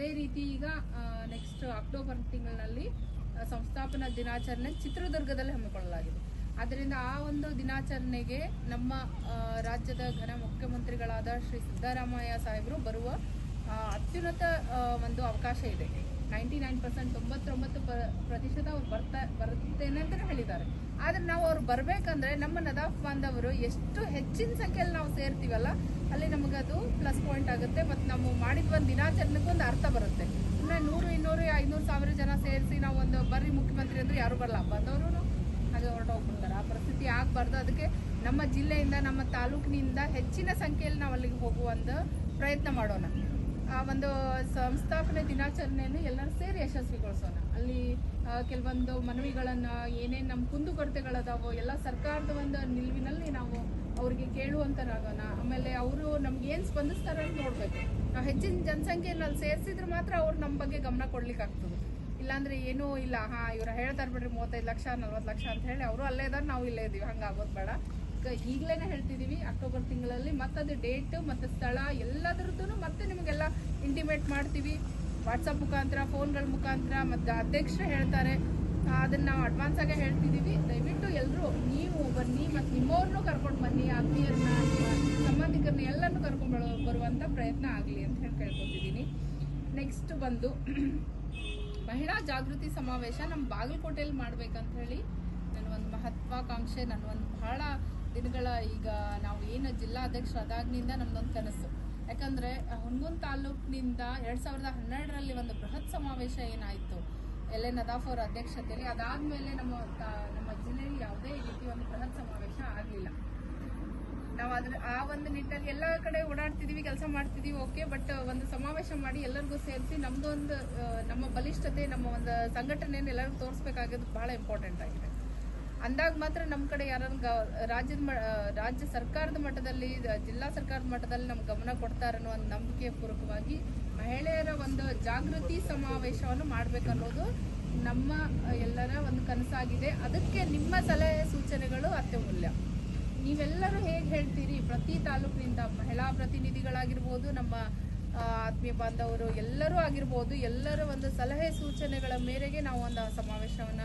ಅದೇ ರೀತಿ ಈಗ ನೆಕ್ಸ್ಟ್ ಅಕ್ಟೋಬರ್ ತಿಂಗಳಿನಲ್ಲಿ ಸಂಸ್ಥಾಪನಾ ದಿನಾಚರಣೆ ಚಿತ್ರದುರ್ಗದಲ್ಲಿ ಹಮ್ಮಿಕೊಳ್ಳಲಾಗಿದೆ. ಆದ್ದರಿಂದ ಆ ಒಂದು ದಿನಾಚರಣೆಗೆ ನಮ್ಮ ರಾಜ್ಯದ ಘನ ಮುಖ್ಯಮಂತ್ರಿಗಳಾದ ಶ್ರೀ ಸಿದ್ದರಾಮಯ್ಯ ಸಾಹೇಬರು ಬರುವ ಅತ್ಯುನ್ನತ ಒಂದು ಅವಕಾಶ ಇದೆ. ನೈಂಟಿ ನೈನ್ ಪರ್ಸೆಂಟ್ ತೊಂಬತ್ತೊಂಬತ್ತು ಪ್ರತಿಶತ ಅವ್ರು ಬರ್ತಾ ಬರ್ತೇನೆ ಹೇಳಿದ್ದಾರೆ. ಆದ್ರೆ ನಾವು ಅವ್ರು ಬರ್ಬೇಕಂದ್ರೆ ನಮ್ಮ ನದಾಫ್ ಬಾಂಧವರು ಎಷ್ಟು ಹೆಚ್ಚಿನ ಸಂಖ್ಯೆಯಲ್ಲಿ ನಾವು ಸೇರ್ತೀವಲ್ಲ, ಅಲ್ಲಿ ನಮಗದು ಪ್ಲಸ್ ಪಾಯಿಂಟ್ ಆಗುತ್ತೆ ಮತ್ತು ನಾವು ಮಾಡಿದ ಒಂದು ದಿನಾಚರಣೆಗೂ ಒಂದು ಅರ್ಥ ಬರುತ್ತೆ. ಇನ್ನು ನೂರು, ಇನ್ನೂರು, ಐನೂರು ಸಾವಿರ ಜನ ಸೇರಿಸಿ ನಾವು ಒಂದು ಬರ್ರಿ ಮುಖ್ಯಮಂತ್ರಿ ಅಂದ್ರೆ ಯಾರು ಬರಲ್ಲ ಬಂದವರು ಹಾಗೆ ಹೊರಟೋಗ್ಬಿಡ್ತಾರೆ ಆ ಪರಿಸ್ಥಿತಿ ಆಗಬಾರ್ದು. ಅದಕ್ಕೆ ನಮ್ಮ ಜಿಲ್ಲೆಯಿಂದ, ನಮ್ಮ ತಾಲೂಕಿನಿಂದ ಹೆಚ್ಚಿನ ಸಂಖ್ಯೆಯಲ್ಲಿ ನಾವು ಅಲ್ಲಿಗೆ ಹೋಗುವ ಒಂದು ಪ್ರಯತ್ನ ಮಾಡೋಣ. ಆ ಒಂದು ಸಂಸ್ಥಾಪನೆ ದಿನಾಚರಣೆಯನ್ನು ಎಲ್ಲರೂ ಸೇರಿ ಯಶಸ್ವಿಗೊಳಿಸೋಣ. ಅಲ್ಲಿ ಕೆಲವೊಂದು ಮನವಿಗಳನ್ನ ಏನೇನು ನಮ್ಮ ಕುಂದುಕೊರತೆಗಳದಾವೋ ಎಲ್ಲ ಸರ್ಕಾರದ ಒಂದು ನಿಲುವಿನಲ್ಲಿ ನಾವು ಅವ್ರಿಗೆ ಕೇಳುವಂತರಾಗೋಣ. ಆಮೇಲೆ ಅವರು ನಮ್ಗೆ ಏನು ಸ್ಪಂದಿಸ್ತಾರೆ ಅಂತ ನೋಡ್ಬೇಕು. ನಾವು ಹೆಚ್ಚಿನ ಜನಸಂಖ್ಯೆಯನ್ನು ಅಲ್ಲಿ ಸೇರಿಸಿದ್ರೆ ಮಾತ್ರ ಅವ್ರು ನಮ್ಮ ಬಗ್ಗೆ ಗಮನ ಕೊಡ್ಲಿಕ್ಕೆ ಆಗ್ತದೆ. ಇಲ್ಲಾಂದ್ರೆ ಏನೂ ಇಲ್ಲ, ಹಾ, ಇವ್ರು ಹೇಳ್ತಾರೆ ಬಿಡ್ರಿ ಮೂವತ್ತೈದು ಲಕ್ಷ, ನಲ್ವತ್ತು ಲಕ್ಷ ಅಂತ ಹೇಳಿ ಅವರು ಅಲ್ಲೇ ಇದ್ದಾರೆ ನಾವು ಇಲ್ಲೇ ಇದೀವಿ. ಹಂಗಾಗೋದು ಬೇಡ. ಈಗಲೇ ಹೇಳ್ತಿದೀವಿ, ಅಕ್ಟೋಬರ್ ತಿಂಗಳಲ್ಲಿ ಮತ್ತದು ಡೇಟ್ ಮತ್ತು ಸ್ಥಳ ಎಲ್ಲದ್ರದ್ದು ಮತ್ತೆ ನಿಮಗೆಲ್ಲ ಇಂಟಿಮೇಟ್ ಮಾಡ್ತೀವಿ. ವಾಟ್ಸಪ್ ಮುಖಾಂತರ ಫೋನ್ಗಳ ಮುಖಾಂತರ, ಮತ್ತು ಅಧ್ಯಕ್ಷರು ಹೇಳ್ತಾರೆ. ಅದನ್ನ ನಾವು ಅಡ್ವಾನ್ಸ್ ಆಗಿ ಹೇಳ್ತಿದೀವಿ. ದಯವಿಟ್ಟು ಎಲ್ಲರೂ ನೀವು ಬನ್ನಿ ಮತ್ತು ನಿಮ್ಮವ್ರನ್ನೂ ಕರ್ಕೊಂಡು ಬನ್ನಿ, ಆತ್ಮೀಯರನ್ನ, ಸಂಬಂಧಿಕರನ್ನ ಎಲ್ಲರನ್ನೂ ಕರ್ಕೊಂಡು ಬರೋ ಬರುವಂಥ ಪ್ರಯತ್ನ ಆಗಲಿ ಅಂತ ಹೇಳಿ ಕೇಳ್ಕೊತಿದ್ದೀನಿ ನೆಕ್ಸ್ಟ್ ಬಂದು ಮಹಿಳಾ ಜಾಗೃತಿ ಸಮಾವೇಶ ನಮ್ಮ ಬಾಗಲಕೋಟೆಯಲ್ಲಿ ಮಾಡ್ಬೇಕಂತ ಹೇಳಿ. ನನ್ನ ಒಂದು ಮಹತ್ವಾಕಾಂಕ್ಷೆ, ನನ್ನ ಒಂದು ಬಹಳ ದಿನಗಳ ಈಗ ನಾವು ಏನು ಜಿಲ್ಲಾ ಅಧ್ಯಕ್ಷರಾದಾಗಿನಿಂದ ನಮ್ದೊಂದು ಕನಸು. ಯಾಕಂದ್ರೆ ಹುನ್ಗುನ್ ತಾಲೂಕಿನಿಂದ ಎರಡ್ ಸಾವಿರದ ಹನ್ನೆರಡರಲ್ಲಿ ಒಂದು ಬೃಹತ್ ಸಮಾವೇಶ ಏನಾಯಿತು, ಎಲ್ ಎನ್ ನದಾಫ್ ಅವರ ಅಧ್ಯಕ್ಷತೆಯಲ್ಲಿ. ಅದಾದ್ಮೇಲೆ ನಮ್ಮ ನಮ್ಮ ಜಿಲ್ಲೆಯಲ್ಲಿ ಯಾವುದೇ ರೀತಿ ಒಂದು ಬೃಹತ್ ಸಮಾವೇಶ ಆಗಲಿಲ್ಲ. ನಾವು ಅದ್ರ, ಆ ಒಂದು ನಿಟ್ಟಲ್ಲಿ ಎಲ್ಲ ಕಡೆ ಓಡಾಡ್ತಿದೀವಿ, ಕೆಲಸ ಮಾಡ್ತಿದೀವಿ, ಓಕೆ, ಬಟ್ ಒಂದು ಸಮಾವೇಶ ಮಾಡಿ ಎಲ್ಲರಿಗೂ ಸೇರಿಸಿ ನಮ್ದೊಂದು ನಮ್ಮ ಬಲಿಷ್ಠತೆ, ನಮ್ಮ ಒಂದು ಸಂಘಟನೆಯನ್ನು ಎಲ್ಲರಿಗೂ ತೋರಿಸ್ಬೇಕಾಗೋದು ಬಹಳ ಇಂಪಾರ್ಟೆಂಟ್ ಆಗಿದೆ. ಅಂದಾಗ ಮಾತ್ರ ನಮ್ಮ ಕಡೆ ಯಾರು ರಾಜ್ಯದ ರಾಜ್ಯ ಸರ್ಕಾರದ ಮಟ್ಟದಲ್ಲಿ ಜಿಲ್ಲಾ ಸರ್ಕಾರದ ಮಟ್ಟದಲ್ಲಿ ನಮ್ಗೆ ಗಮನ ಕೊಡ್ತಾರೆ ಅನ್ನೋ ಒಂದು ನಂಬಿಕೆ ಪೂರ್ವಕವಾಗಿ ಮಹಿಳೆಯರ ಒಂದು ಜಾಗೃತಿ ಸಮಾವೇಶವನ್ನು ಮಾಡಬೇಕನ್ನೋದು ನಮ್ಮ ಎಲ್ಲರ ಒಂದು ಕನಸಾಗಿದೆ. ಅದಕ್ಕೆ ನಿಮ್ಮ ಸಲಹೆ ಸೂಚನೆಗಳು ಅತ್ಯಮೂಲ್ಯ. ನೀವೆಲ್ಲರೂ ಹೇಗೆ ಹೇಳ್ತೀರಿ? ಪ್ರತಿ ತಾಲೂಕಿನಿಂದ ಮಹಿಳಾ ಪ್ರತಿನಿಧಿಗಳಾಗಿರ್ಬೋದು, ನಮ್ಮ ಆತ್ಮೀಯ ಬಾಂಧವರು ಎಲ್ಲರೂ ಆಗಿರ್ಬೋದು, ಎಲ್ಲರ ಒಂದು ಸಲಹೆ ಸೂಚನೆಗಳ ಮೇರೆಗೆ ನಾವು ಒಂದು ಸಮಾವೇಶವನ್ನ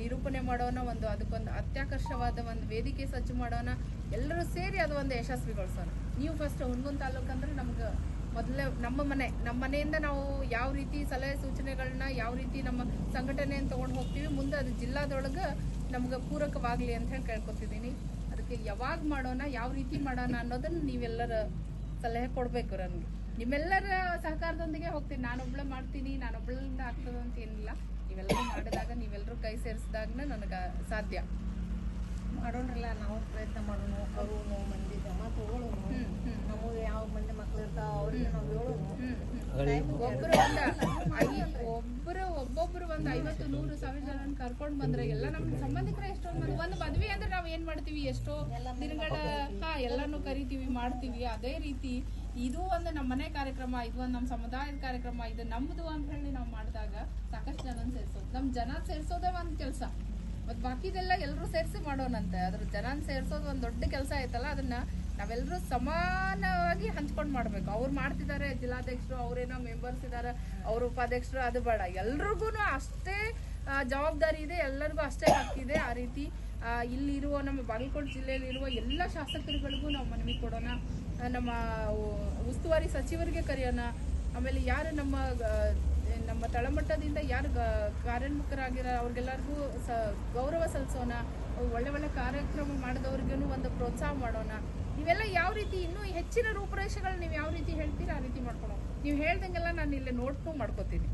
ನಿರೂಪಣೆ ಮಾಡೋಣ, ಒಂದು ಅದಕ್ಕೊಂದು ಅತ್ಯಾಕರ್ಷವಾದ ಒಂದು ವೇದಿಕೆ ಸಜ್ಜು ಮಾಡೋಣ, ಎಲ್ಲರೂ ಸೇರಿ ಅದು ಒಂದು ಯಶಸ್ವಿಗೊಳಿಸೋಣ. ನೀವು ಫಸ್ಟ್ ಹುಣಗುನ್ ತಾಲೂಕು ಅಂದ್ರೆ ನಮ್ಗೆ ಮೊದಲೇ ನಮ್ಮ ಮನೆ, ನಮ್ಮ ಮನೆಯಿಂದ ನಾವು ಯಾವ ರೀತಿ ಸಲಹೆ ಸೂಚನೆಗಳನ್ನ, ಯಾವ ರೀತಿ ನಮ್ಮ ಸಂಘಟನೆಯನ್ನು ತೊಗೊಂಡು ಹೋಗ್ತೀವಿ, ಮುಂದೆ ಅದು ಜಿಲ್ಲಾದೊಳಗೆ ನಮ್ಗೆ ಪೂರಕವಾಗಲಿ ಅಂತ ಹೇಳಿ ಕೇಳ್ಕೊತಿದ್ದೀನಿ. ಅದಕ್ಕೆ ಯಾವಾಗ ಮಾಡೋಣ, ಯಾವ ರೀತಿ ಮಾಡೋಣ ಅನ್ನೋದನ್ನು ನೀವೆಲ್ಲರ ಸಲಹೆ ಕೊಡಬೇಕು ನನಗೆ ನಿಮ್ಮೆಲ್ಲರ ಸಹಕಾರದೊಂದಿಗೆ ಹೋಗ್ತೀನಿ. ನಾನೊಬ್ಳೆ ಮಾಡ್ತೀನಿ ನಾನೊಬ್ಳಿಂದ ಆಗ್ತದೆ ಅಂತ ಏನಿಲ್ಲ. ನೀವೆಲ್ಲರೂ ಮಾಡಿದಾಗ ನೀವೆಲ್ಲರೂ ಕೈ ಸೇರಿಸಿದಾಗ ನನಗೆ ಸಾಧ್ಯ. ಮಾಡೋಣ್ರಲ್ಲ ನಾವು ಪ್ರಯತ್ನ ಮಾಡೋಣ ಕರುಣೋ ಮಂದಿ ಜಮ ತಗೊಳ್ಳೋಣ. ನಮಗೆ ಯಾವ ಮಂದಿ ಮಕ್ಳು ಇರ್ತಾವ ಅವ್ರಿಗೆ ನಾವು ಹೇಳೋಣ. ಒಬ್ಬರು ಒಬ್ಬೊಬ್ರು ಒಂದು ಐವತ್ತು ನೂರು ಸಾವಿರ ಜನ ಕರ್ಕೊಂಡು ಬಂದ್ರೆ ಎಲ್ಲ ನಮ್ಮ ಸಂಬಂಧಿಕರ ಎಷ್ಟೊಂದು ಮಂದಿ. ಒಂದು ಮದ್ವೆ ಅಂದ್ರೆ ನಾವು ಏನ್ ಮಾಡ್ತೀವಿ? ಎಷ್ಟೋ ದಿನಗಳ ಹಾ ಎಲ್ಲಾನು ಕರಿತೀವಿ ಮಾಡ್ತೀವಿ. ಅದೇ ರೀತಿ ಇದು ಒಂದು ನಮ್ಮ ಮನೆ ಕಾರ್ಯಕ್ರಮ ಇದು ಒಂದು ನಮ್ಮ ಸಮುದಾಯದ ಕಾರ್ಯಕ್ರಮ ಇದು ನಮ್ದು ಅಂತ ಹೇಳಿ ನಾವು ಮಾಡಿದಾಗ ನಮ್ ಜನ ಸೇರ್ಸೋದೇ ಒಂದ್ ಕೆಲಸ. ಮತ್ ಬಾಕಿದೆಲ್ಲ ಎಲ್ರು ಸೇರಿಸಿ ಮಾಡೋಣಂತೆ. ಅದ್ರ ಜನ ಸೇರ್ಸೋದು ಒಂದ್ ದೊಡ್ಡ ಕೆಲಸ ಐತಲ್ಲ ಅದನ್ನ ನಾವೆಲ್ಲರೂ ಸಮಾನವಾಗಿ ಹಂಚ್ಕೊಂಡು ಮಾಡ್ಬೇಕು. ಅವ್ರು ಮಾಡ್ತಿದ್ದಾರೆ ಜಿಲ್ಲಾಧ್ಯಕ್ಷರು, ಅವ್ರೇನೋ ಮೆಂಬರ್ಸ್ ಇದಾರೆ, ಅವ್ರ ಉಪಾಧ್ಯಕ್ಷರು, ಅದು ಬೇಡ. ಎಲ್ರಿಗೂ ಅಷ್ಟೇ ಜವಾಬ್ದಾರಿ ಇದೆ, ಎಲ್ಲರಿಗೂ ಅಷ್ಟೇ ಹಕ್ಕಿದೆ ಆ ರೀತಿ ಇಲ್ಲಿರುವ ನಮ್ಮ ಬಾಗಲಕೋಟೆ ಜಿಲ್ಲೆಯಲ್ಲಿ ಇರುವ ಎಲ್ಲ ಶಾಸಕರುಗಳಿಗೂ ನಾವು ಮನವಿ ಕೊಡೋಣ. ನಮ್ಮ ಉಸ್ತುವಾರಿ ಸಚಿವರಿಗೆ ಕರೆಯೋಣ. ಆಮೇಲೆ ಯಾರು ನಮ್ಮ ನಮ್ಮ ತಳಮಟ್ಟದಿಂದ ಯಾರು ಕಾರ್ಯೋನ್ಮುಖರಾಗಿರೋ, ಅವ್ರಿಗೆಲ್ಲರಿಗೂ ಸ, ಗೌರವ ಸಲ್ಲಿಸೋಣ ಒಳ್ಳೆ ಒಳ್ಳೆ ಕಾರ್ಯಕ್ರಮ ಮಾಡಿದವ್ರಿಗೂ ಒಂದು ಪ್ರೋತ್ಸಾಹ ಮಾಡೋಣ. ಇವೆಲ್ಲ ಯಾವ ರೀತಿ, ಇನ್ನೂ ಹೆಚ್ಚಿನ ರೂಪುರೇಷೆಗಳು ನೀವು ಯಾವ ರೀತಿ ಹೇಳ್ತೀರಾ, ಆ ರೀತಿ ಮಾಡ್ಕೊಳ್ಳೋಣ ನೀವು ಹೇಳ್ದಂಗೆಲ್ಲ ನಾನು ಇಲ್ಲಿ ನೋಡ್ಕೊಂಡು ಮಾಡ್ಕೋತೀನಿ.